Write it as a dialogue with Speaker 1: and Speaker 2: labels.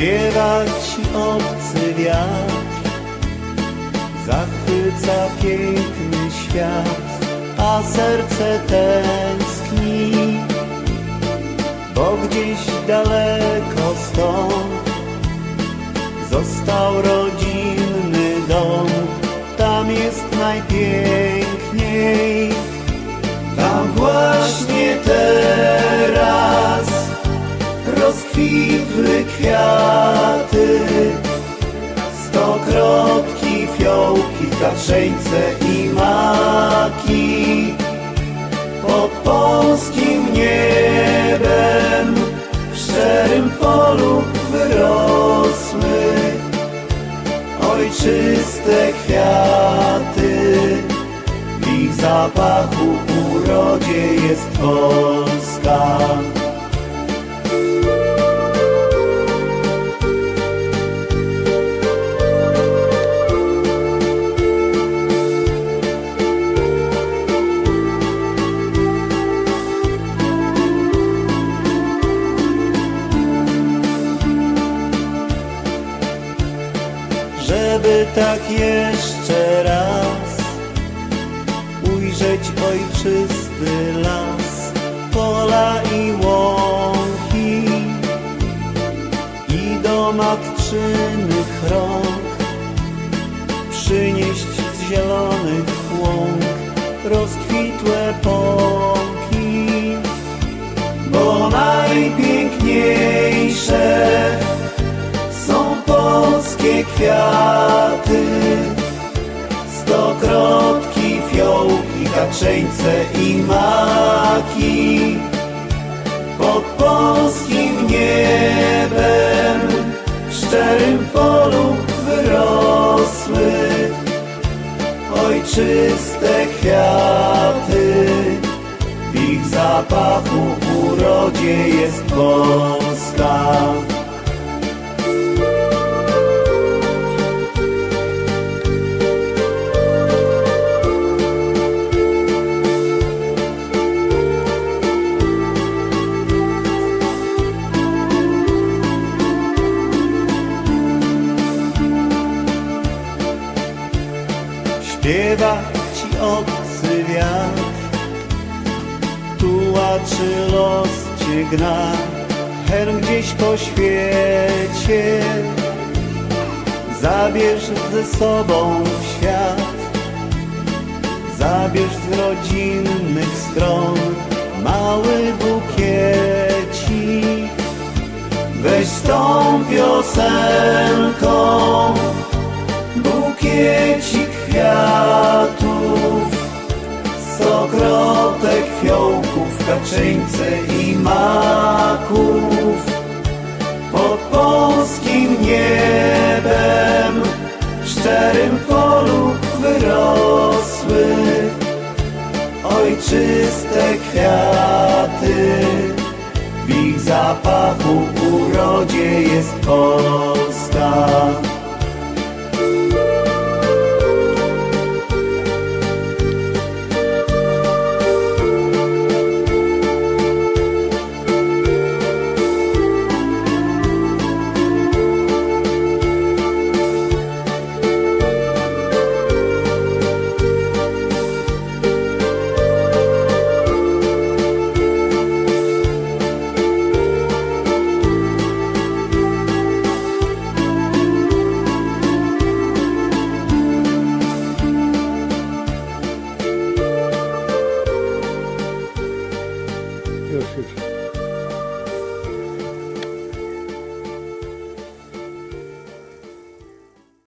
Speaker 1: Śpiewa obcy wiatr, zachwyca piękny świat, a serce tęskni, bo gdzieś daleko stąd został rodzinny dom, tam jest najpiękniej, tam właśnie teraz rozkwitły kwiaty, stokrotki, fiołki, katrzeńce i maki. Pod polskim niebem w szczerym polu wyrosły ojczyste kwiaty. W ich zapachu urodzie jest Polska. Żeby tak jeszcze raz ujrzeć ojczysty las, pola i łąki i do matczynych rąk przynieść z zielonych łąk rozkwitłe pąki, bo najpiękniejsze fiołki, kaczeńce i maki. Pod polskim niebem w szczerym polu wyrosły ojczyste kwiaty. W ich zapachu urodzie jest Polska. Śpiewa ci obcy wiatr, tułaczy los cię gna, hen gdzieś po świecie. Zabierz ze sobą w świat, zabierz z rodzinnych stron mały bukiecik. Fiołków, kaczyńce i maków. Pod polskim niebem w szczerym polu wyrosły ojczyste kwiaty. W ich zapachu urodzie jest Polska. 这是。